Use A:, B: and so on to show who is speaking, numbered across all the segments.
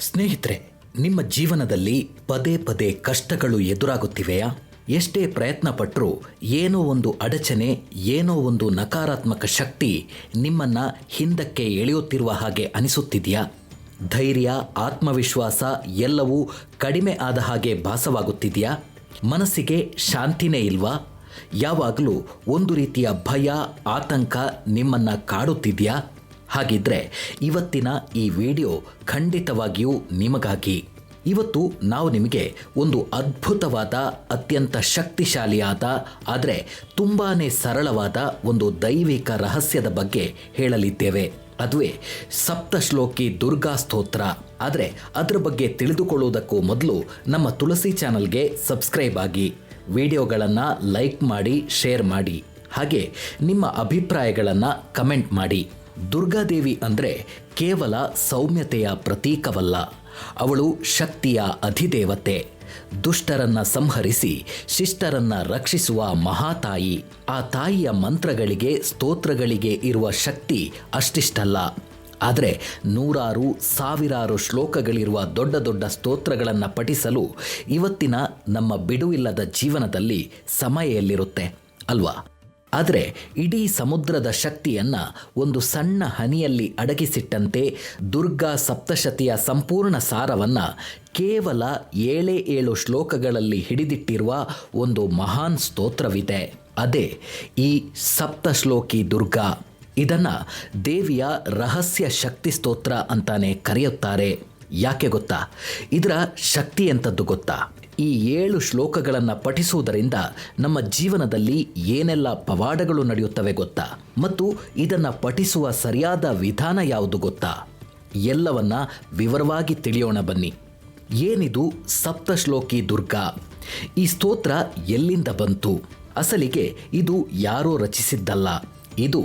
A: ಸ್ನೇಹಿತರೆ, ನಿಮ್ಮ ಜೀವನದಲ್ಲಿ ಪದೇ ಪದೇ ಕಷ್ಟಗಳು ಎದುರಾಗುತ್ತಿವೆಯಾ? ಎಷ್ಟೇ ಪ್ರಯತ್ನ ಪಟ್ಟರೂ ಏನೋ ಒಂದು ಅಡಚಣೆ, ಏನೋ ಒಂದು ನಕಾರಾತ್ಮಕ ಶಕ್ತಿ ನಿಮ್ಮನ್ನ ಹಿಂದಕ್ಕೆ ಎಳೆಯುತ್ತಿರುವ ಹಾಗೆ ಅನಿಸುತ್ತಿದೆಯಾ? ಧೈರ್ಯ, ಆತ್ಮವಿಶ್ವಾಸ ಎಲ್ಲವೂ ಕಡಿಮೆ ಆದ ಹಾಗೆ ಭಾಸವಾಗುತ್ತಿದೆಯಾ? ಮನಸ್ಸಿಗೆ ಶಾಂತಿನೇ ಇಲ್ವಾ? ಯಾವಾಗಲೂ ಒಂದು ರೀತಿಯ ಭಯ, ಆತಂಕ ನಿಮ್ಮನ್ನ ಕಾಡುತ್ತಿದೆಯಾ? ಹಾಗಿದ್ರೆ ಇವತ್ತಿನ ಈ ವಿಡಿಯೋ ಖಂಡಿತವಾಗಿಯೂ ನಿಮಗಾಗಿ. ಇವತ್ತು ನಾವು ನಿಮಗೆ ಒಂದು ಅದ್ಭುತವಾದ, ಅತ್ಯಂತ ಶಕ್ತಿಶಾಲಿಯಾದ, ಆದರೆ ತುಂಬಾ ಸರಳವಾದ ಒಂದು ದೈವಿಕ ರಹಸ್ಯದ ಬಗ್ಗೆ ಹೇಳಲಿದ್ದೇವೆ. ಅದುವೇ ಸಪ್ತಶ್ಲೋಕಿ ದುರ್ಗಾ ಸ್ತೋತ್ರ. ಆದರೆ ಅದರ ಬಗ್ಗೆ ತಿಳಿದುಕೊಳ್ಳುವುದಕ್ಕೂ ಮೊದಲು ನಮ್ಮ ತುಳಸಿ ಚಾನಲ್ಗೆ ಸಬ್ಸ್ಕ್ರೈಬ್ ಆಗಿ. ವಿಡಿಯೋಗಳನ್ನು ಲೈಕ್ ಮಾಡಿ, ಶೇರ್ ಮಾಡಿ. ಹಾಗೆ ನಿಮ್ಮ ಅಭಿಪ್ರಾಯಗಳನ್ನು ಕಮೆಂಟ್ ಮಾಡಿ. ದುರ್ಗಾದೇವಿ ಅಂದರೆ ಕೇವಲ ಸೌಮ್ಯತೆಯ ಪ್ರತೀಕವಲ್ಲ. ಅವಳು ಶಕ್ತಿಯ ಅಧಿದೇವತೆ. ದುಷ್ಟರನ್ನ ಸಂಹರಿಸಿ ಶಿಷ್ಟರನ್ನ ರಕ್ಷಿಸುವ ಮಹಾತಾಯಿ. ಆ ತಾಯಿಯ ಮಂತ್ರಗಳಿಗೆ, ಸ್ತೋತ್ರಗಳಿಗೆ ಇರುವ ಶಕ್ತಿ ಅಷ್ಟಿಷ್ಟಲ್ಲ. ಆದರೆ ನೂರಾರು, ಸಾವಿರಾರು ಶ್ಲೋಕಗಳಿರುವ ದೊಡ್ಡ ದೊಡ್ಡ ಸ್ತೋತ್ರಗಳನ್ನು ಪಠಿಸಲು ಇವತ್ತಿನ ನಮ್ಮ ಬಿಡುವಿಲ್ಲದ ಜೀವನದಲ್ಲಿ ಸಮಯ ಎಲ್ಲಿರುತ್ತೆ ಅಲ್ವಾ? ಆದರೆ ಇಡೀ ಸಮುದ್ರದ ಶಕ್ತಿಯನ್ನ ಒಂದು ಸಣ್ಣ ಹನಿಯಲ್ಲಿ ಅಡಗಿಸಿಟ್ಟಂತೆ ದುರ್ಗಾ ಸಪ್ತಶತಿಯ ಸಂಪೂರ್ಣ ಸಾರವನ್ನು ಕೇವಲ ಏಳೇ ಏಳು ಶ್ಲೋಕಗಳಲ್ಲಿ ಹಿಡಿದಿಟ್ಟಿರುವ ಒಂದು ಮಹಾನ್ ಸ್ತೋತ್ರವಿದೆ. ಅದೇ ಈ ಸಪ್ತಶ್ಲೋಕಿ ದುರ್ಗಾ. ಇದನ್ನು ದೇವಿಯ ರಹಸ್ಯ ಶಕ್ತಿ ಸ್ತೋತ್ರ ಅಂತಾನೆ ಕರೆಯುತ್ತಾರೆ. ಯಾಕೆ ಗೊತ್ತಾ? ಇದರ ಶಕ್ತಿ ಎಂಥದ್ದು ಗೊತ್ತಾ? ಈ ಏಳು ಶ್ಲೋಕಗಳನ್ನು ಪಠಿಸುವುದರಿಂದ ನಮ್ಮ ಜೀವನದಲ್ಲಿ ಏನೆಲ್ಲ ಪವಾಡಗಳು ನಡೆಯುತ್ತವೆ ಗೊತ್ತಾ? ಮತ್ತು ಇದನ್ನು ಪಠಿಸುವ ಸರಿಯಾದ ವಿಧಾನ ಯಾವುದು ಗೊತ್ತಾ? ಎಲ್ಲವನ್ನ ವಿವರವಾಗಿ ತಿಳಿಯೋಣ ಬನ್ನಿ. ಏನಿದು ಸಪ್ತಶ್ಲೋಕಿ ದುರ್ಗಾ? ಈ ಸ್ತೋತ್ರ ಎಲ್ಲಿಂದ ಬಂತು? ಅಸಲಿಗೆ ಇದು ಯಾರೋ ರಚಿಸಿದ್ದಲ್ಲ. ಇದು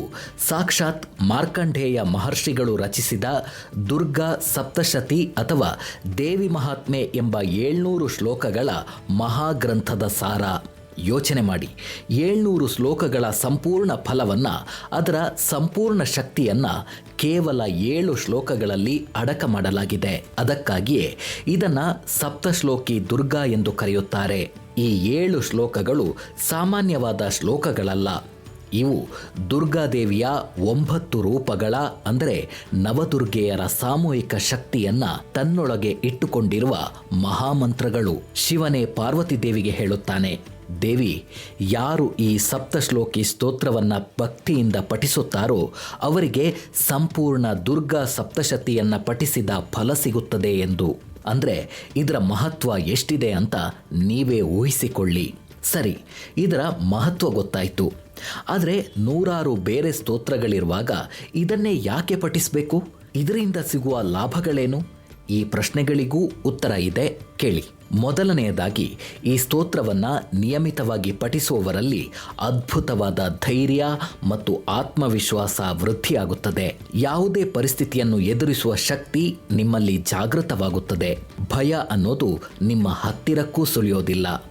A: ಸಾಕ್ಷಾತ್ ಮಾರ್ಕಂಡೇಯ ಮಹರ್ಷಿಗಳು ರಚಿಸಿದ ದುರ್ಗಾ ಸಪ್ತಶತಿ ಅಥವಾ ದೇವಿ ಮಹಾತ್ಮೆ ಎಂಬ ಏಳ್ನೂರು ಶ್ಲೋಕಗಳ ಮಹಾಗ್ರಂಥದ ಸಾರ. ಯೋಚನೆ ಮಾಡಿ. ಏಳ್ನೂರು ಶ್ಲೋಕಗಳ ಸಂಪೂರ್ಣ ಫಲವನ್ನು, ಅದರ ಸಂಪೂರ್ಣ ಶಕ್ತಿಯನ್ನು ಕೇವಲ ಏಳು ಶ್ಲೋಕಗಳಲ್ಲಿ ಅಡಕ ಮಾಡಲಾಗಿದೆ. ಅದಕ್ಕಾಗಿಯೇ ಇದನ್ನು ಸಪ್ತಶ್ಲೋಕಿ ದುರ್ಗಾ ಎಂದು ಕರೆಯುತ್ತಾರೆ. ಈ ಏಳು ಶ್ಲೋಕಗಳು ಸಾಮಾನ್ಯವಾದ ಶ್ಲೋಕಗಳಲ್ಲ. ಇವು ದುರ್ಗಾದೇವಿಯ ಒಂಬತ್ತು ರೂಪಗಳ, ಅಂದರೆ ನವದುರ್ಗೆಯರ ಸಾಮೂಹಿಕ ಶಕ್ತಿಯನ್ನ ತನ್ನೊಳಗೆ ಇಟ್ಟುಕೊಂಡಿರುವ ಮಹಾಮಂತ್ರಗಳು. ಶಿವನೇ ಪಾರ್ವತಿ ದೇವಿಗೆ ಹೇಳುತ್ತಾನೆ, ದೇವಿ, ಯಾರು ಈ ಸಪ್ತಶ್ಲೋಕಿ ಸ್ತೋತ್ರವನ್ನ ಭಕ್ತಿಯಿಂದ ಪಠಿಸುತ್ತಾರೋ ಅವರಿಗೆ ಸಂಪೂರ್ಣ ದುರ್ಗಾ ಸಪ್ತಶತಿಯನ್ನ ಪಠಿಸಿದ ಫಲ ಸಿಗುತ್ತದೆ ಎಂದು. ಅಂದರೆ ಇದರ ಮಹತ್ವ ಎಷ್ಟಿದೆ ಅಂತ ನೀವೇ ಊಹಿಸಿಕೊಳ್ಳಿ. ಸರಿ, ಇದರ ಮಹತ್ವ ಗೊತ್ತಾಯಿತು. ಆದರೆ ನೂರಾರು ಬೇರೆ ಸ್ತೋತ್ರಗಳಿರುವಾಗ ಇದನ್ನೇ ಯಾಕೆ ಪಠಿಸಬೇಕು? ಇದರಿಂದ ಸಿಗುವ ಲಾಭಗಳೇನು? ಈ ಪ್ರಶ್ನೆಗಳಿಗೂ ಉತ್ತರ ಇದೆ, ಕೇಳಿ. ಮೊದಲನೆಯದಾಗಿ, ಈ ಸ್ತೋತ್ರವನ್ನು ನಿಯಮಿತವಾಗಿ ಪಠಿಸುವವರಲ್ಲಿ ಅದ್ಭುತವಾದ ಧೈರ್ಯ ಮತ್ತು ಆತ್ಮವಿಶ್ವಾಸ ವೃದ್ಧಿಯಾಗುತ್ತದೆ. ಯಾವುದೇ ಪರಿಸ್ಥಿತಿಯನ್ನು ಎದುರಿಸುವ ಶಕ್ತಿ ನಿಮ್ಮಲ್ಲಿ ಜಾಗೃತವಾಗುತ್ತದೆ. ಭಯ ಅನ್ನೋದು ನಿಮ್ಮ ಹತ್ತಿರಕ್ಕೂ ಸುಳಿಯೋದಿಲ್ಲ.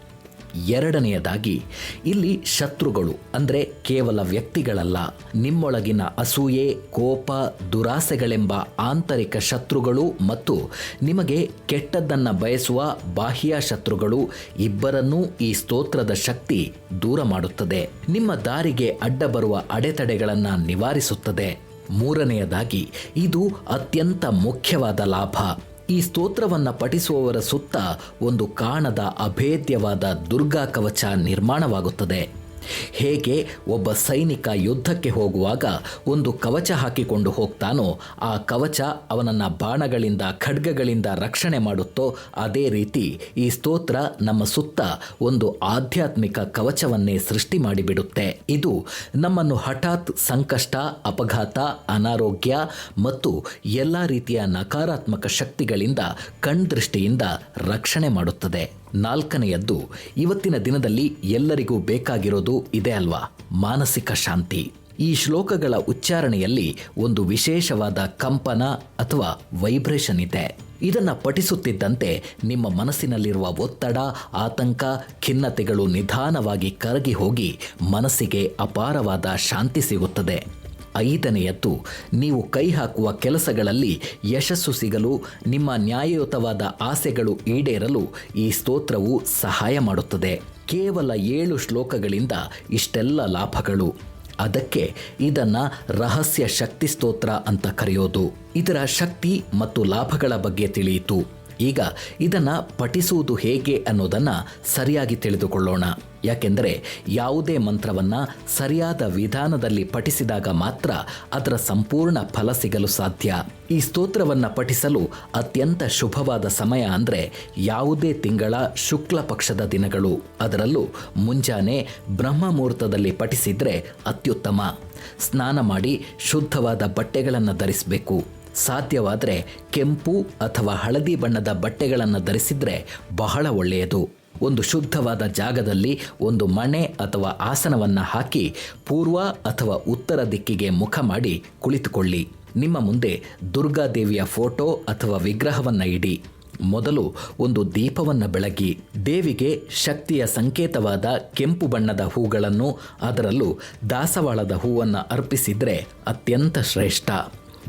A: ಎರಡನೆಯದಾಗಿ, ಇಲ್ಲಿ ಶತ್ರುಗಳು, ಅಂದರೆ ಕೇವಲ ವ್ಯಕ್ತಿಗಳಲ್ಲ, ನಿಮ್ಮೊಳಗಿನ ಅಸೂಯೆ, ಕೋಪ, ದುರಾಸೆಗಳೆಂಬ ಆಂತರಿಕ ಶತ್ರುಗಳು ಮತ್ತು ನಿಮಗೆ ಕೆಟ್ಟದ್ದನ್ನು ಬಯಸುವ ಬಾಹ್ಯ ಶತ್ರುಗಳು ಇಬ್ಬರನ್ನೂ ಈ ಸ್ತೋತ್ರದ ಶಕ್ತಿ ದೂರ ಮಾಡುತ್ತದೆ. ನಿಮ್ಮ ದಾರಿಗೆ ಅಡ್ಡ ಬರುವ ಅಡೆತಡೆಗಳನ್ನು ನಿವಾರಿಸುತ್ತದೆ. ಮೂರನೆಯದಾಗಿ, ಇದು ಅತ್ಯಂತ ಮುಖ್ಯವಾದ ಲಾಭ. ಈ ಸ್ತೋತ್ರವನ್ನು ಪಠಿಸುವವರ ಸುತ್ತ ಒಂದು ಕಾಣದ ಅಭೇದ್ಯವಾದ ದುರ್ಗಾ ಕವಚ ನಿರ್ಮಾಣವಾಗುತ್ತದೆ. ಹೇಗೆ ಒಬ್ಬ ಸೈನಿಕ ಯುದ್ಧಕ್ಕೆ ಹೋಗುವಾಗ ಒಂದು ಕವಚ ಹಾಕಿಕೊಂಡು ಹೋಗ್ತಾನೋ ಆ ಕವಚ ಅವನನ್ನು ಬಾಣಗಳಿಂದ, ಖಡ್ಗಗಳಿಂದ ರಕ್ಷಣೆ ಮಾಡುತ್ತೋ ಅದೇ ರೀತಿ ಈ ಸ್ತೋತ್ರ ನಮ್ಮ ಸುತ್ತ ಒಂದು ಆಧ್ಯಾತ್ಮಿಕ ಕವಚವನ್ನೇ ಸೃಷ್ಟಿ ಮಾಡಿಬಿಡುತ್ತೆ. ಇದು ನಮ್ಮನ್ನು ಹಠಾತ್ ಸಂಕಷ್ಟ, ಅಪಘಾತ, ಅನಾರೋಗ್ಯ ಮತ್ತು ಎಲ್ಲ ರೀತಿಯ ನಕಾರಾತ್ಮಕ ಶಕ್ತಿಗಳಿಂದ, ಕಣ್ದೃಷ್ಟಿಯಿಂದ ರಕ್ಷಣೆ ಮಾಡುತ್ತದೆ. ನಾಲ್ಕನೆಯದ್ದು, ಇವತ್ತಿನ ದಿನದಲ್ಲಿ ಎಲ್ಲರಿಗೂ ಬೇಕಾಗಿರೋದು ಇದೆ ಅಲ್ವಾ? ಮಾನಸಿಕ ಶಾಂತಿ. ಈ ಶ್ಲೋಕಗಳ ಉಚ್ಚಾರಣೆಯಲ್ಲಿ ಒಂದು ವಿಶೇಷವಾದ ಕಂಪನ ಅಥವಾ ವೈಬ್ರೇಷನ್ ಇದೆ. ಇದನ್ನ ಪಠಿಸುತ್ತಿದ್ದಂತೆ ನಿಮ್ಮ ಮನಸ್ಸಿನಲ್ಲಿರುವ ಒತ್ತಡ, ಆತಂಕ, ಖಿನ್ನತೆಗಳು ನಿಧಾನವಾಗಿ ಕರಗಿ ಹೋಗಿ ಮನಸ್ಸಿಗೆ ಅಪಾರವಾದ ಶಾಂತಿ ಸಿಗುತ್ತದೆ. ಐದನೆಯದ್ದು ನೀವು ಕೈ ಹಾಕುವ ಕೆಲಸಗಳಲ್ಲಿ ಯಶಸ್ಸು ಸಿಗಲು, ನಿಮ್ಮ ನ್ಯಾಯಯುತವಾದ ಆಸೆಗಳು ಈಡೇರಲು ಈ ಸ್ತೋತ್ರವು ಸಹಾಯ ಮಾಡುತ್ತದೆ. ಕೇವಲ ಏಳು ಶ್ಲೋಕಗಳಿಂದ ಇಷ್ಟೆಲ್ಲ ಲಾಭಗಳು. ಅದಕ್ಕೆ ಇದನ್ನು ರಹಸ್ಯ ಶಕ್ತಿ ಸ್ತೋತ್ರ ಅಂತ ಕರೆಯೋದು. ಇದರ ಶಕ್ತಿ ಮತ್ತು ಲಾಭಗಳ ಬಗ್ಗೆ ತಿಳಿಯಿತು. ಈಗ ಇದನ್ನು ಪಠಿಸುವುದು ಹೇಗೆ ಅನ್ನೋದನ್ನು ಸರಿಯಾಗಿ ತಿಳಿದುಕೊಳ್ಳೋಣ. ಯಾಕೆಂದರೆ ಯಾವುದೇ ಮಂತ್ರವನ್ನು ಸರಿಯಾದ ವಿಧಾನದಲ್ಲಿ ಪಠಿಸಿದಾಗ ಮಾತ್ರ ಅದರ ಸಂಪೂರ್ಣ ಫಲ ಸಿಗಲು ಸಾಧ್ಯ. ಈ ಸ್ತೋತ್ರವನ್ನು ಪಠಿಸಲು ಅತ್ಯಂತ ಶುಭವಾದ ಸಮಯ ಅಂದರೆ ಯಾವುದೇ ತಿಂಗಳ ಶುಕ್ಲ ಪಕ್ಷದ ದಿನಗಳು. ಅದರಲ್ಲೂ ಮುಂಜಾನೆ ಬ್ರಹ್ಮ ಮುಹೂರ್ತದಲ್ಲಿ ಪಠಿಸಿದರೆ ಅತ್ಯುತ್ತಮ. ಸ್ನಾನ ಮಾಡಿ ಶುದ್ಧವಾದ ಬಟ್ಟೆಗಳನ್ನು ಧರಿಸಬೇಕು. ಸಾಧ್ಯವಾದರೆ ಕೆಂಪು ಅಥವಾ ಹಳದಿ ಬಣ್ಣದ ಬಟ್ಟೆಗಳನ್ನು ಧರಿಸಿದರೆ ಬಹಳ ಒಳ್ಳೆಯದು. ಒಂದು ಶುದ್ಧವಾದ ಜಾಗದಲ್ಲಿ ಒಂದು ಮಣೆ ಅಥವಾ ಆಸನವನ್ನು ಹಾಕಿ ಪೂರ್ವ ಅಥವಾ ಉತ್ತರ ದಿಕ್ಕಿಗೆ ಮುಖ ಮಾಡಿ ಕುಳಿತುಕೊಳ್ಳಿ. ನಿಮ್ಮ ಮುಂದೆ ದುರ್ಗಾದೇವಿಯ ಫೋಟೋ ಅಥವಾ ವಿಗ್ರಹವನ್ನು ಇಡಿ. ಮೊದಲು ಒಂದು ದೀಪವನ್ನು ಬೆಳಗಿ. ದೇವಿಗೆ ಶಕ್ತಿಯ ಸಂಕೇತವಾದ ಕೆಂಪು ಬಣ್ಣದ ಹೂಗಳನ್ನು ಅದರಲ್ಲೂ ದಾಸವಾಳದ ಹೂವನ್ನು ಅರ್ಪಿಸಿದರೆ ಅತ್ಯಂತ ಶ್ರೇಷ್ಠ.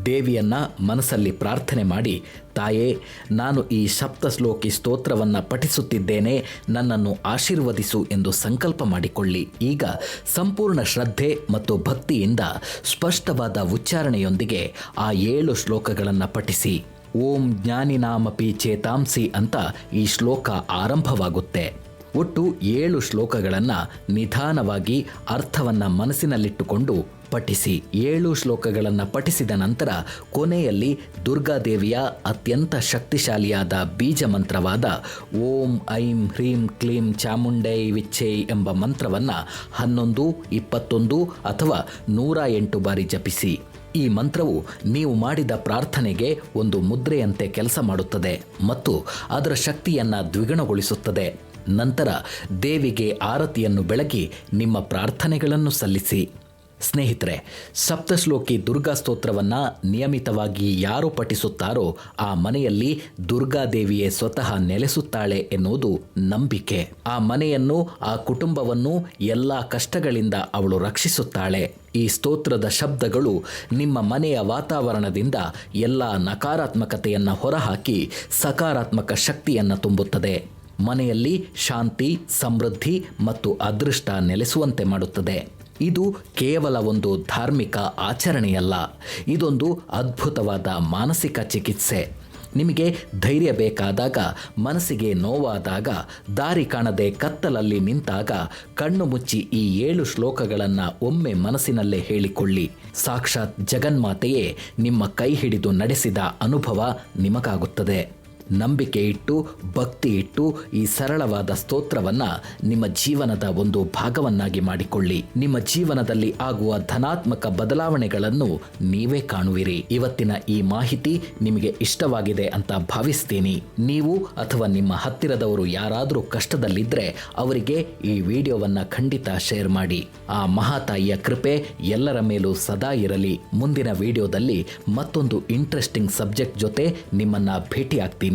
A: ದೇವಿಯನ್ನ ಮನಸ್ಸಲ್ಲಿ ಪ್ರಾರ್ಥನೆ ಮಾಡಿ, ತಾಯೇ, ನಾನು ಈ ಸಪ್ತ ಶ್ಲೋಕಿ ಸ್ತೋತ್ರವನ್ನು ಪಠಿಸುತ್ತಿದ್ದೇನೆ, ನನ್ನನ್ನು ಆಶೀರ್ವದಿಸು ಎಂದು ಸಂಕಲ್ಪ ಮಾಡಿಕೊಳ್ಳಿ. ಈಗ ಸಂಪೂರ್ಣ ಶ್ರದ್ಧೆ ಮತ್ತು ಭಕ್ತಿಯಿಂದ ಸ್ಪಷ್ಟವಾದ ಉಚ್ಚಾರಣೆಯೊಂದಿಗೆ ಆ ಏಳು ಶ್ಲೋಕಗಳನ್ನು ಪಠಿಸಿ. ಓಂ ಜ್ಞಾನಿನಾಮಪಿ ಚೇತಾಂಸಿ ಅಂತ ಈ ಶ್ಲೋಕ ಆರಂಭವಾಗುತ್ತೆ. ಒಟ್ಟು ಏಳು ಶ್ಲೋಕಗಳನ್ನು ನಿಧಾನವಾಗಿ ಅರ್ಥವನ್ನು ಮನಸ್ಸಿನಲ್ಲಿಟ್ಟುಕೊಂಡು ಪಠಿಸಿ. ಏಳು ಶ್ಲೋಕಗಳನ್ನು ಪಠಿಸಿದ ನಂತರ ಕೊನೆಯಲ್ಲಿ ದುರ್ಗಾದೇವಿಯ ಅತ್ಯಂತ ಶಕ್ತಿಶಾಲಿಯಾದ ಬೀಜ ಮಂತ್ರವಾದ ಓಂ ಐಂ ಹ್ರೀಂ ಕ್ಲೀಂ ಚಾಮುಂಡೈ ವಿಚ್ಛೇ ಎಂಬ ಮಂತ್ರವನ್ನು ಹನ್ನೊಂದು, ಇಪ್ಪತ್ತೊಂದು ಅಥವಾ ನೂರ ಎಂಟು ಬಾರಿ ಜಪಿಸಿ. ಈ ಮಂತ್ರವು ನೀವು ಮಾಡಿದ ಪ್ರಾರ್ಥನೆಗೆ ಒಂದು ಮುದ್ರೆಯಂತೆ ಕೆಲಸ ಮಾಡುತ್ತದೆ ಮತ್ತು ಅದರ ಶಕ್ತಿಯನ್ನು ದ್ವಿಗುಣಗೊಳಿಸುತ್ತದೆ. ನಂತರ ದೇವಿಗೆ ಆರತಿಯನ್ನು ಬೆಳಗಿ ನಿಮ್ಮ ಪ್ರಾರ್ಥನೆಗಳನ್ನು ಸಲ್ಲಿಸಿ. ಸ್ನೇಹಿತರೆ, ಸಪ್ತಶ್ಲೋಕಿ ದುರ್ಗಾ ಸ್ತೋತ್ರವನ್ನು ನಿಯಮಿತವಾಗಿ ಯಾರು ಪಠಿಸುತ್ತಾರೋ ಆ ಮನೆಯಲ್ಲಿ ದುರ್ಗಾದೇವಿಯೇ ಸ್ವತಃ ನೆಲೆಸುತ್ತಾಳೆ ಎನ್ನುವುದು ನಂಬಿಕೆ. ಆ ಮನೆಯನ್ನು, ಆ ಕುಟುಂಬವನ್ನು ಎಲ್ಲ ಕಷ್ಟಗಳಿಂದ ಅವಳು ರಕ್ಷಿಸುತ್ತಾಳೆ. ಈ ಸ್ತೋತ್ರದ ಶಬ್ದಗಳು ನಿಮ್ಮ ಮನೆಯ ವಾತಾವರಣದಿಂದ ಎಲ್ಲ ನಕಾರಾತ್ಮಕತೆಯನ್ನು ಹೊರಹಾಕಿ ಸಕಾರಾತ್ಮಕ ಶಕ್ತಿಯನ್ನು ತುಂಬುತ್ತದೆ. ಮನೆಯಲ್ಲಿ ಶಾಂತಿ, ಸಮೃದ್ಧಿ ಮತ್ತು ಅದೃಷ್ಟ ನೆಲೆಸುವಂತೆ ಮಾಡುತ್ತದೆ. ಇದು ಕೇವಲ ಒಂದು ಧಾರ್ಮಿಕ ಆಚರಣೆಯಲ್ಲ. ಇದೊಂದು ಅದ್ಭುತವಾದ ಮಾನಸಿಕ ಚಿಕಿತ್ಸೆ. ನಿಮಗೆ ಧೈರ್ಯ ಬೇಕಾದಾಗ, ಮನಸ್ಸಿಗೆ ನೋವಾದಾಗ, ದಾರಿ ಕಾಣದೆ ಕತ್ತಲಲ್ಲಿ ನಿಂತಾಗ ಕಣ್ಣು ಮುಚ್ಚಿ ಈ ಏಳು ಶ್ಲೋಕಗಳನ್ನು ಒಮ್ಮೆ ಮನಸ್ಸಿನಲ್ಲೇ ಹೇಳಿಕೊಳ್ಳಿ. ಸಾಕ್ಷಾತ್ ಜಗನ್ಮಾತೆಯೇ ನಿಮ್ಮ ಕೈ ಹಿಡಿದು ನಡೆಸಿದ ಅನುಭವ ನಿಮಗಾಗುತ್ತದೆ. ನಂಬಿಕೆ ಇಟ್ಟು, ಭಕ್ತಿ ಇಟ್ಟು ಈ ಸರಳವಾದ ಸ್ತೋತ್ರವನ್ನು ನಿಮ್ಮ ಜೀವನದ ಒಂದು ಭಾಗವನ್ನಾಗಿ ಮಾಡಿಕೊಳ್ಳಿ. ನಿಮ್ಮ ಜೀವನದಲ್ಲಿ ಆಗುವ ಧನಾತ್ಮಕ ಬದಲಾವಣೆಗಳನ್ನು ನೀವೇ ಕಾಣುವಿರಿ. ಇವತ್ತಿನ ಈ ಮಾಹಿತಿ ನಿಮಗೆ ಇಷ್ಟವಾಗಿದೆ ಅಂತ ಭಾವಿಸ್ತೀನಿ. ನೀವು ಅಥವಾ ನಿಮ್ಮ ಹತ್ತಿರದವರು ಯಾರಾದರೂ ಕಷ್ಟದಲ್ಲಿದ್ದರೆ ಅವರಿಗೆ ಈ ವಿಡಿಯೋವನ್ನು ಖಂಡಿತ ಶೇರ್ ಮಾಡಿ. ಆ ಮಹಾತಾಯಿಯ ಕೃಪೆ ಎಲ್ಲರ ಮೇಲೂ ಸದಾ ಇರಲಿ. ಮುಂದಿನ ವಿಡಿಯೋದಲ್ಲಿ ಮತ್ತೊಂದು ಇಂಟ್ರೆಸ್ಟಿಂಗ್ ಸಬ್ಜೆಕ್ಟ್ ಜೊತೆ ನಿಮ್ಮನ್ನ ಭೇಟಿಯಾಗ್ತೀನಿ.